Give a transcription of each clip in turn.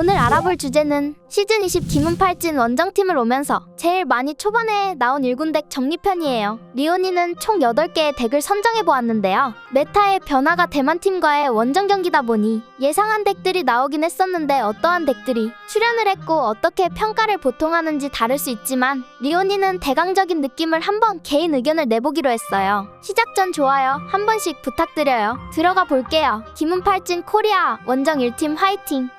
오늘 알아볼 주제는 시즌 20 김은팔진 원정팀을 오면서 제일 많이 초반에 나온 1군 덱 정리편이에요. 리오니는 총 8개의 덱을 선정해 보았는데요. 메타의 변화가 대만팀과의 원정 경기다 보니 예상한 덱들이 나오긴 했었는데 어떠한 덱들이 출연을 했고 어떻게 평가를 보통 하는지 다를 수 있지만 리오니는 대강적인 느낌을 한번 개인 의견을 내보기로 했어요. 시작 전 좋아요 한 번씩 부탁드려요. 들어가 볼게요. 김은팔진 코리아 원정 1팀 화이팅!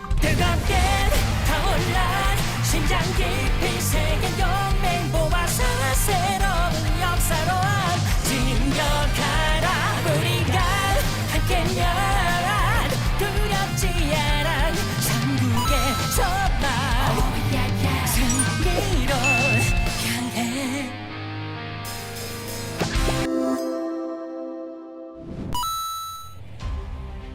않아. 천국의 소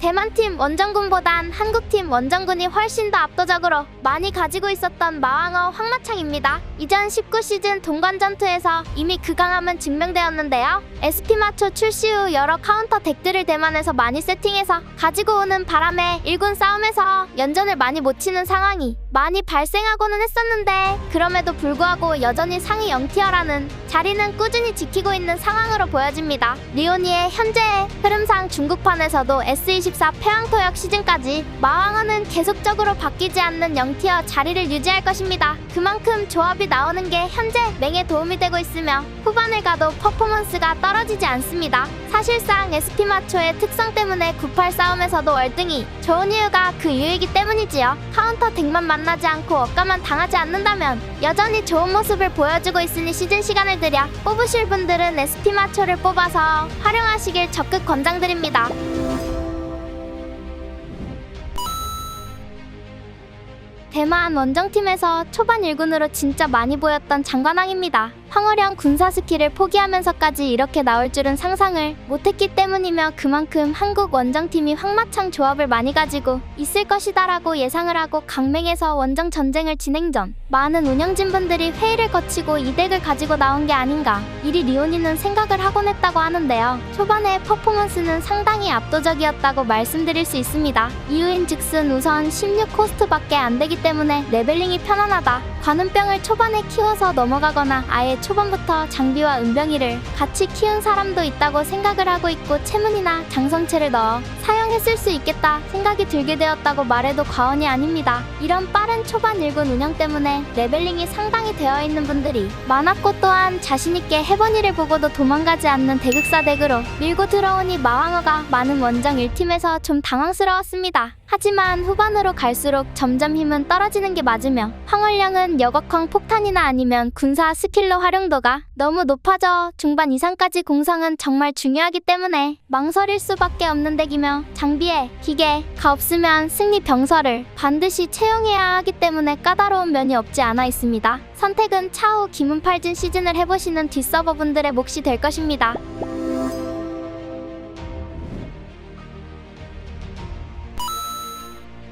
대만팀 원정군보단 한국팀 원정군이 훨씬 더 압도적으로 많이 가지고 있었던 마왕어 황마창입니다. 이전 19 시즌 동관 전투에서 이미 그 강함은 증명되었는데요. SP마초 출시 후 여러 카운터 덱들을 대만에서 많이 세팅해서 가지고 오는 바람에 1군 싸움에서 연전을 많이 못 치는 상황이 많이 발생하고는 했었는데 그럼에도 불구하고 여전히 상위 0티어라는 자리는 꾸준히 지키고 있는 상황으로 보여집니다. 리오니의 현재의 흐름상 중국판에서도 S24 폐왕토역 시즌까지 마왕어는 계속적으로 바뀌지 않는 0티어 자리를 유지할 것입니다. 그만큼 조합이 나오는 게 현재 맹에 도움이 되고 있으며 후반을 가도 퍼포먼스가 떨어지지 않습니다. 사실상 SP마초의 특성 때문에 98 싸움에서도 월등히 좋은 이유가 그 이유이기 때문이지요. 카운터 덱만 만 나지 않고 억까만 당하지 않는다면 여전히 좋은 모습을 보여주고 있으니 시즌 시간을 들여 뽑으실 분들은 SP마초를 뽑아서 활용하시길 적극 권장드립니다. 대만 원정팀에서 초반 1군으로 진짜 많이 보였던 장관왕입니다. 황어령 군사 스킬을 포기하면서까지 이렇게 나올 줄은 상상을 못했기 때문이며 그만큼 한국 원정팀이 황마창 조합을 많이 가지고 있을 것이다라고 예상을 하고 강맹에서 원정 전쟁을 진행 전 많은 운영진 분들이 회의를 거치고 이 덱을 가지고 나온 게 아닌가 이리 리오니는 생각을 하곤 했다고 하는데요. 초반에 퍼포먼스는 상당히 압도적이었다고 말씀드릴 수 있습니다. 이유인 즉슨 우선 16코스트밖에 안 되기 때문에 레벨링이 편안하다. 관음병을 초반에 키워서 넘어가거나 아예 초반부터 장비와 은병이를 같이 키운 사람도 있다고 생각을 하고 있고 채문이나 장성체를 넣어 사용했을 수 있겠다 생각이 들게 되었다고 말해도 과언이 아닙니다. 이런 빠른 초반 1군 운영 때문에 레벨링이 상당히 되어 있는 분들이 많았고 또한 자신있게 해본이를 보고도 도망가지 않는 대극사 덱으로 밀고 들어오니 마왕어가 많은 원정 1팀에서 좀 당황스러웠습니다. 하지만 후반으로 갈수록 점점 힘은 떨어지는 게 맞으며 황홀령은 여거컹 폭탄이나 아니면 군사 스킬로 활용도가 너무 높아져 중반 이상까지 공성은 정말 중요하기 때문에 망설일 수밖에 없는 덱이며 장비에 기계가 없으면 승리 병설을 반드시 채용해야 하기 때문에 까다로운 면이 없지 않아 있습니다. 선택은 차후 김은팔진 시즌을 해보시는 뒷서버분들의 몫이 될 것입니다.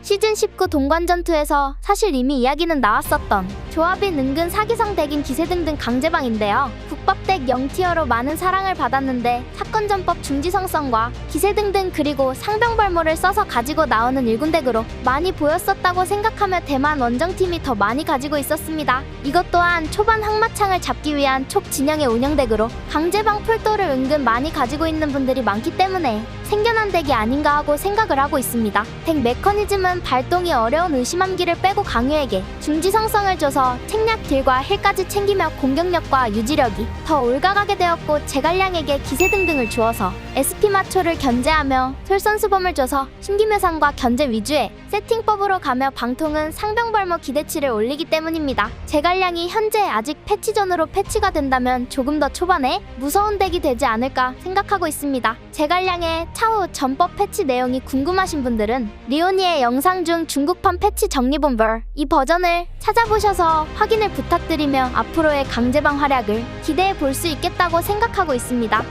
시즌 19 동관 전투에서 사실 이미 이야기는 나왔었던 조합이 은근 사기성 덱인 기세 등등 강제방인데요. 국밥 덱 0티어로 많은 사랑을 받았는데 사건 전법 중지 성성과 기세 등등 그리고 상병벌모를 써서 가지고 나오는 1군 덱으로 많이 보였었다고 생각하며 대만 원정팀이 더 많이 가지고 있었습니다. 이것 또한 초반 항마창을 잡기 위한 촉 진영의 운영 덱으로 강제방 풀도를 은근 많이 가지고 있는 분들이 많기 때문에 생겨난 덱이 아닌가 하고 생각을 하고 있습니다. 덱 메커니즘은 발동이 어려운 의심함기를 빼고 강유에게 중지성성을 줘서 책략 딜과 힐까지 챙기며 공격력과 유지력이 더 올가가게 되었고 제갈량에게 기세 등등을 주어서 SP 마초를 견제하며 솔선수범을 줘서 신기묘상과 견제 위주의 세팅법으로 가며 방통은 상병벌모 기대치를 올리기 때문입니다. 제갈량이 현재 아직 패치전으로 패치가 된다면 조금 더 초반에 무서운 덱이 되지 않을까 생각하고 있습니다. 제갈량의 차후 전법 패치 내용이 궁금하신 분들은 리오니의 영상 중 중국판 패치 정리본 벌 이 버전을 찾아보셔서 확인을 부탁드리며 앞으로의 강제방 활약을 기대해 볼 수 있겠다고 생각하고 있습니다.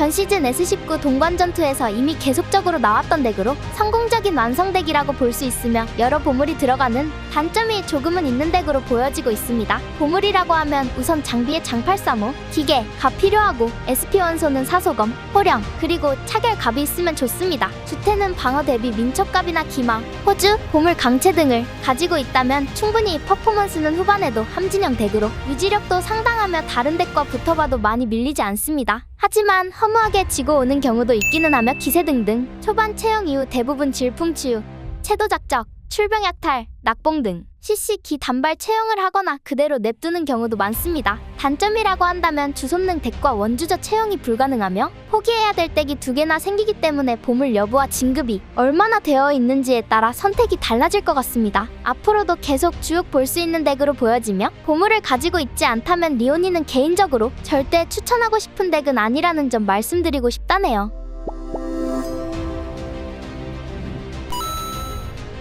전 시즌 S19 동관 전투에서 이미 계속적으로 나왔던 덱으로 성공적인 완성 덱이라고 볼 수 있으며 여러 보물이 들어가는 단점이 조금은 있는 덱으로 보여지고 있습니다. 보물이라고 하면 우선 장비에 장팔3호, 기계, 갑 필요하고 SP 원소는 사소검, 호령, 그리고 차결갑이 있으면 좋습니다. 주태는 방어 대비 민첩갑이나 기마, 호주, 보물 강체 등을 가지고 있다면 충분히 퍼포먼스는 후반에도 함진형 덱으로 유지력도 상당하며 다른 덱과 붙어봐도 많이 밀리지 않습니다. 하지만 허무하게 지고 오는 경우도 있기는 하며 기세 등등. 초반 채용 이후 대부분 질풍치유, 채도 작적, 출병 약탈, 낙봉 등 CC 기 단발 채용을 하거나 그대로 냅두는 경우도 많습니다. 단점이라고 한다면 주손능 덱과 원주저 채용이 불가능하며 포기해야 될 덱이 두 개나 생기기 때문에 보물 여부와 진급이 얼마나 되어 있는지에 따라 선택이 달라질 것 같습니다. 앞으로도 계속 주옥 볼수 있는 덱으로 보여지며 보물을 가지고 있지 않다면 리오니는 개인적으로 절대 추천하고 싶은 덱은 아니라는 점 말씀드리고 싶다네요.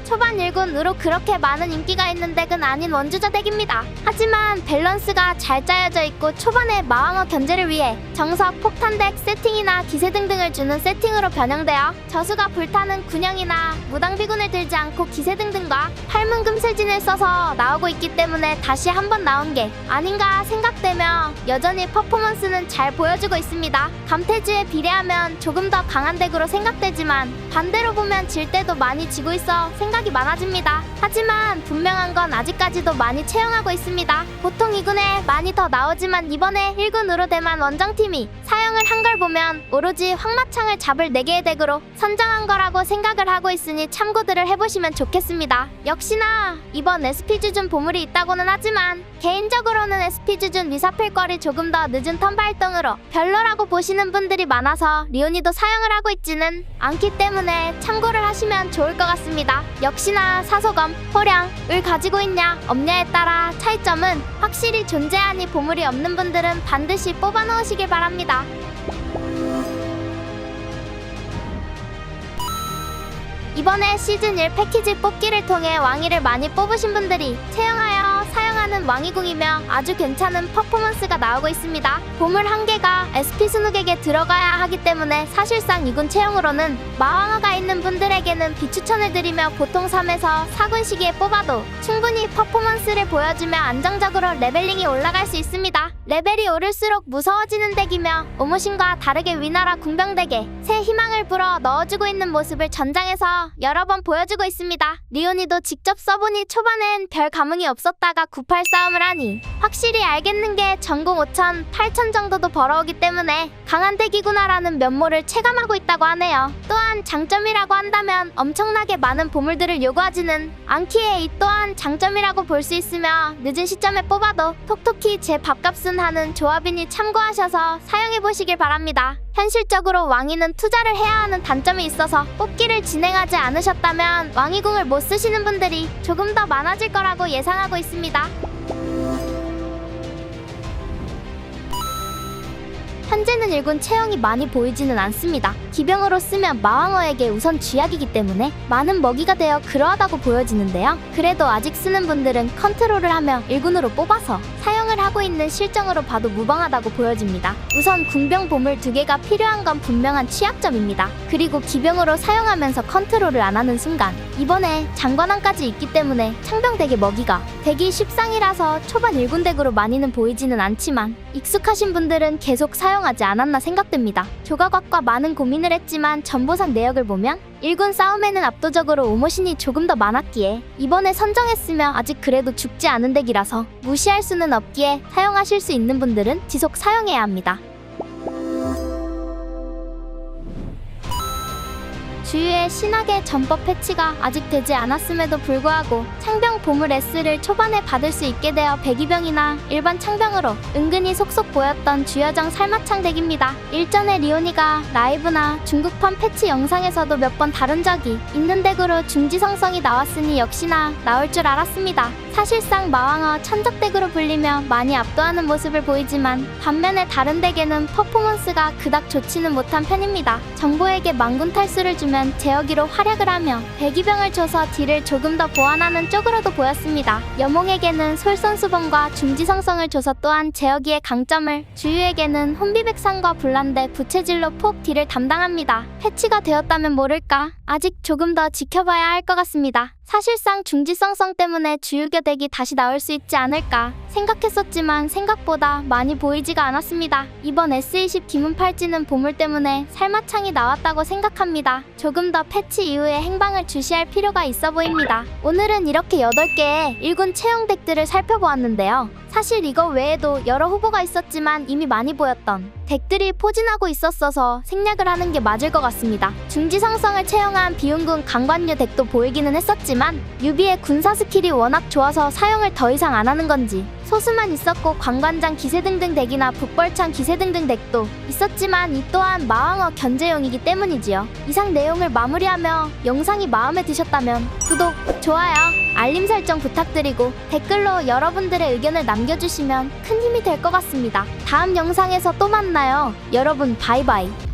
초반 1군으로 그렇게 많은 인기가 있는 덱은 아닌 원주저 덱입니다. 하지만 밸런스가 잘 짜여져 있고 초반에 마왕어 견제를 위해 정석, 폭탄 덱 세팅이나 기세 등등을 주는 세팅으로 변형되어 저수가 불타는 군형이나 무당비군을 들지 않고 기세 등등과 팔문 금슬진을 써서 나오고 있기 때문에 다시 한번 나온 게 아닌가 생각되며 여전히 퍼포먼스는 잘 보여주고 있습니다. 감태주에 비례하면 조금 더 강한 덱으로 생각되지만 반대로 보면 질 때도 많이 지고 있어 생각 이 많아집니다. 하지만 분명한 건 아직까지도 많이 채용하고 있습니다. 보통 2군에 많이 더 나오지만 이번에 1군으로 대만 원정팀이 사용을 한 걸 보면 오로지 황마창을 잡을 4개의 덱으로 선정한 거라고 생각을 하고 있으니 참고들을 해보시면 좋겠습니다. 역시나 이번 SP주준 보물이 있다고는 하지만 개인적으로는 SP주준 위사필거리 조금 더 늦은 턴 발동으로 별로라고 보시는 분들이 많아서 리오니도 사용을 하고 있지는 않기 때문에 참고를 하시면 좋을 것 같습니다. 역시나 사소검, 호량을 가지고 있냐 없냐에 따라 차이점은 확실히 존재하니 보물이 없는 분들은 반드시 뽑아 놓으시길 바랍니다. 이번에 시즌 1 패키지 뽑기를 통해 왕위를 많이 뽑으신 분들이 채용하여 사용하는 왕위궁이며 아주 괜찮은 퍼포먼스가 나오고 있습니다. 보물 한 개가 SP 순욱에게 들어가야 하기 때문에 사실상 이군 채용으로는 마왕어가 있는 분들에게는 비추천을 드리며 보통 3에서 4군 시기에 뽑아도 충분히 퍼포먼스를 보여주며 안정적으로 레벨링이 올라갈 수 있습니다. 레벨이 오를수록 무서워지는 덱이며 오모신과 다르게 위나라 궁병덱에 새 희망을 불어 넣어주고 있는 모습을 전장에서 여러 번 보여주고 있습니다. 리오니도 직접 써보니 초반엔 별 감흥이 없었다가 98 싸움을 하니 확실히 알겠는 게 전공 5천, 8천 정도도 벌어오기 때문에 강한 덱이구나라는 면모를 체감하고 있다고 하네요. 또한 장점이라고 한다면 엄청나게 많은 보물들을 요구하지는 않기에 이 또한 장점이라고 볼 수 있으며 늦은 시점에 뽑아도 톡톡히 제 밥값은 하는 조합이니 참고하셔서 사용해 보시길 바랍니다. 현실적으로 왕위는 투자를 해야 하는 단점이 있어서 뽑기를 진행하지 않으셨다면 왕위궁을 못 쓰시는 분들이 조금 더 많아질 거라고 예상하고 있습니다. 현재는 일군 채용이 많이 보이지는 않습니다. 기병으로 쓰면 마왕어에게 우선 쥐약이기 때문에 많은 먹이가 되어 그러하다고 보여지는데요. 그래도 아직 쓰는 분들은 컨트롤을 하며 일군으로 뽑아서 사용 을 하고 있는 실정으로 봐도 무방하다고 보여집니다. 우선 궁병 보물 두 개가 필요한 건 분명한 취약점입니다. 그리고 기병으로 사용하면서 컨트롤을 안 하는 순간 이번에 장관왕까지 있기 때문에 창병덱의 먹이가 대기 십상이라서 초반 일군 덱으로 많이는 보이지는 않지만 익숙하신 분들은 계속 사용하지 않았나 생각됩니다. 조각학과 많은 고민을 했지만 전보상 내역을 보면 일군 싸움에는 압도적으로 오모신이 조금 더 많았기에 이번에 선정했으며 아직 그래도 죽지 않은 덱이라서 무시할 수는 없기에 사용하실 수 있는 분들은 지속 사용해야 합니다. 주유의 신학의 전법 패치가 아직 되지 않았음에도 불구하고 창병 보물 S를 초반에 받을 수 있게 되어 배기병이나 일반 창병으로 은근히 속속 보였던 주여정 살마창 덱입니다. 일전에 리오니가 라이브나 중국판 패치 영상에서도 몇 번 다룬 적이 있는 덱으로 중지성성이 나왔으니 역시나 나올 줄 알았습니다. 사실상 마왕어 천적덱으로 불리며 많이 압도하는 모습을 보이지만 반면에 다른 덱에는 퍼포먼스가 그닥 좋지는 못한 편입니다. 정보에게 망군 탈수를 주면 제어기로 활약을 하며 배기병을 줘서 딜을 조금 더 보완하는 쪽으로도 보였습니다. 여몽에게는 솔선수범과 중지성성을 줘서 또한 제어기의 강점을 주유에게는 혼비백산과 불란데 부채질로 폭 딜을 담당합니다. 패치가 되었다면 모를까 아직 조금 더 지켜봐야 할 것 같습니다. 사실상 중지성성 때문에 주유교 덱이 다시 나올 수 있지 않을까 생각했었지만 생각보다 많이 보이지가 않았습니다. 이번 S20 기문 팔찌는 보물 때문에 살마창이 나왔다고 생각합니다. 조금 더 패치 이후에 행방을 주시할 필요가 있어 보입니다. 오늘은 이렇게 8개의 1군 채용 덱들을 살펴보았는데요. 사실 이거 외에도 여러 후보가 있었지만 이미 많이 보였던 덱들이 포진하고 있었어서 생략을 하는 게 맞을 것 같습니다. 중지성성을 채용한 비운군 강관류 덱도 보이기는 했었지만 유비의 군사 스킬이 워낙 좋아서 사용을 더 이상 안 하는 건지 소수만 있었고 관관장 기세 등등 덱이나 북벌창 기세 등등 덱도 있었지만 이 또한 마왕어 견제용이기 때문이지요. 이상 내용을 마무리하며 영상이 마음에 드셨다면 구독, 좋아요, 알림 설정 부탁드리고 댓글로 여러분들의 의견을 남겨주시면 큰 힘이 될 것 같습니다. 다음 영상에서 또 만나요. 여러분 바이바이.